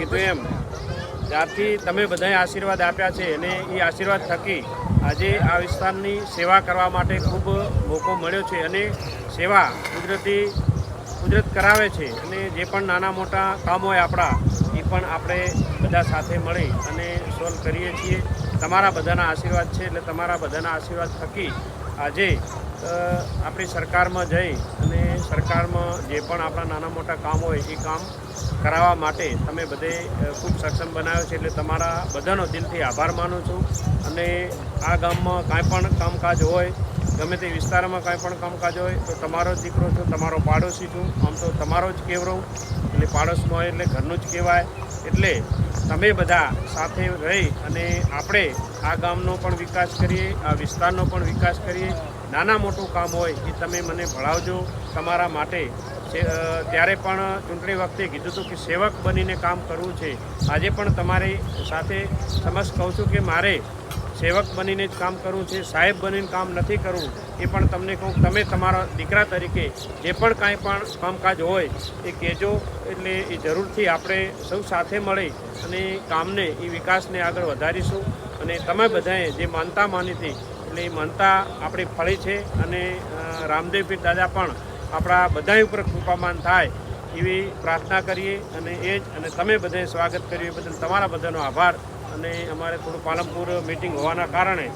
કીધું એમ. જ્યારથી તમે બધાએ આશીર્વાદ આપ્યા છે અને એ આશીર્વાદ થકી આજે આ વિસ્તારની સેવા કરવા માટે ખૂબ મોકો મળ્યો છે અને સેવા કુદરતી, કુદરત કરાવે છે અને જે પણ નાના મોટા કામ હોય આપણા, એ પણ આપણે બધા સાથે મળી અને સોલ્વ કરીએ છીએ. તમારા બધાના આશીર્વાદ છે એટલે તમારા બધાના આશીર્વાદ થકી આજે આપણી સરકારમાં જઈ અને સરકારમાં જે પણ આપણા નાના મોટા કામ હોય એ કામ કરાવવા માટે તમે બધે ખૂબ સક્ષમ બનાવ્યો છે એટલે તમારા બધાનો દિલથી આભાર માનું છું. અને આ ગામમાં કાંઈ પણ કામકાજ હોય ગમે તે વિસ્તારમાં કાંઈ પણ કામકાજ હોય, તો તમારો જ દીકરો છું, તમારો પાડોશી છું. આમ તો તમારો જ કેવરો. એટલે પાડોશમાં હોય એટલે ઘરનું જ કહેવાય. એટલે તમે બધા સાથે રહી અને આપણે આ ગામનો પણ વિકાસ કરીએ, આ વિસ્તારનો પણ વિકાસ કરીએ. નાના મોટું કામ હોય એ તમે મને ભણાવજો. તમારા માટે ત્યારે પણ ચૂંટણી વખતે કીધું હતું કે સેવક બનીને કામ કરવું છે. આજે પણ તમારી સાથે સમજ કહું છું કે મારે સેવક બનીને જ કામ કરવું છે, સાહેબ બનીને કામ નથી કરવું એ પણ તમને કહું, તમે તમારા દીકરા તરીકે જે પણ કાંઈ પણ કામકાજ હોય, એ કહેજો. એટલે એ જરૂરથી આપણે સૌ સાથે મળી અને કામને, એ વિકાસને આગળ વધારીશું. અને તમે બધાએ જે માનતા માની હતી, એટલે એ માનતા આપણી ફળી છે અને રામદેવપીર રામદેવ પીર દાદા પણ આપણા બધા ઉપર કૃપામાન થાય એવી પ્રાર્થના કરીએ અને એ જ, અને તમે બધાએ સ્વાગત કર્યું એ બદલ તમારા બધાનો આભાર. અને અમારે થોડું પાલનપુર મિટિંગ હોવાના કારણે